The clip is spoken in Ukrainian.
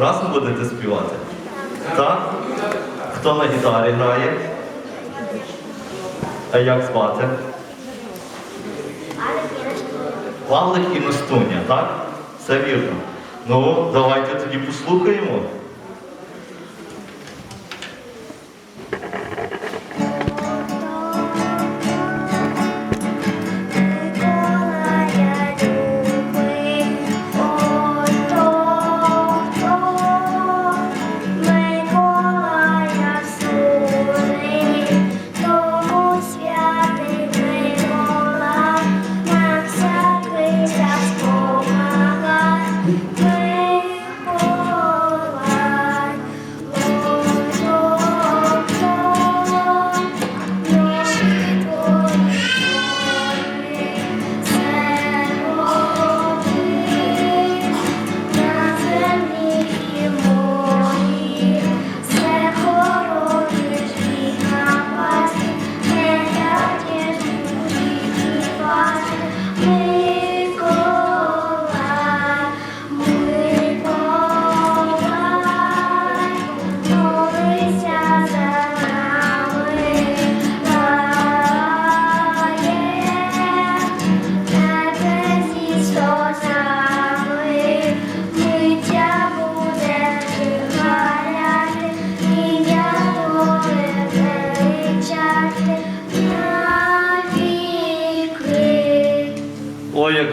Разом будете співати? Так? Хто на гітарі грає? А як звати? Павлик і Настуня, так? Все вірно. Ну, давайте тоді послухаємо. Ой, як